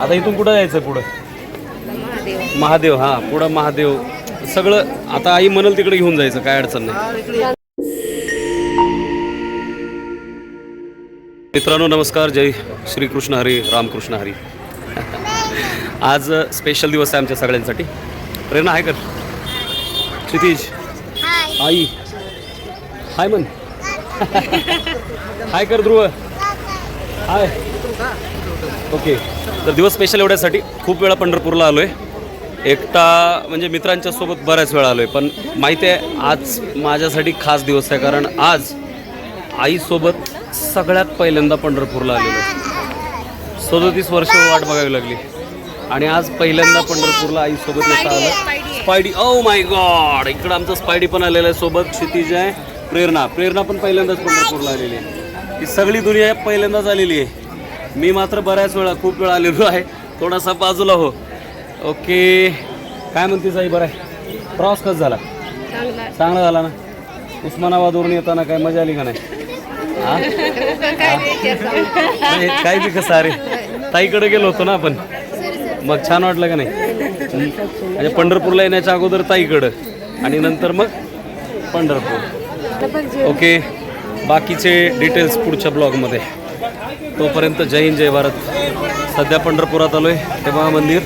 आता इथून कुठं जायचं पुढं? महादेव हा पुढं महादेव. सगळं आता आई म्हणल तिकडे घेऊन जायचं काय अडचण नाही. मित्रांनो नमस्कार जय श्रीकृष्ण हरी रामकृष्ण हरी. आज स्पेशल दिवस आहे आमच्या सगळ्यांसाठी. प्रेरणा आहे का? क्षितिज. आई. हाय म्हण. हाय कर ध्रुव. हाय. ओके. तर दिवस स्पेशल एवढ्यासाठी. खूप वेळा पंढरपूरला आलो आहे एकटा म्हणजे मित्रांच्या सोबत बऱ्याच वेळा आलो आहे पण माहिती आहे आज माझ्यासाठी खास दिवस आहे. कारण आज आईसोबत सगळ्यात पहिल्यांदा पंढरपूरला आलेलो आहे. सदोतीस वर्ष वाट बघावी लागली. आणि आज पहिल्यांदा पंढरपूरला आईसोबत येता आलं. स्पायडी ओ माय गॉड इकडं आमचं स्पायडी पण आलेलं आहे सोबत. क्षितिज आहे प्रेरणा. प्रेरणा पण पहिल्यांदाच पंढरपूरला आलेली आहे. ही सगळी दुनिया पहिल्यांदाच आलेली आहे. मी मात्र बऱ्याच वेळा खूप वेळा आलेलो आहे. थोडासा बाजूला हो. ओके. काय म्हणते साई बरं आहे. प्रवास कसा झाला? चांगला झाला ना? उस्मानाबादवरून येताना काय मजा आली का नाही? हा? काय बी कसं अरे. ताईकडे गेलो होतो ना आपण. मग छान वाटलं का नाही? म्हणजे पंढरपूरला येण्याच्या अगोदर ताईकडं. आणि नंतर मग पंढरपूर. ओके. बाकीचे डिटेल्स पुढच्या ब्लॉगमध्ये तोपर्यंत जय हिंद जय भारत. सध्या पंढरपुरात आलो ते हे महामंदिर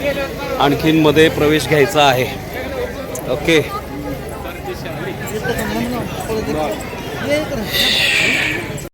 आणखीन मध्ये प्रवेश घ्यायचा आहे. ओके.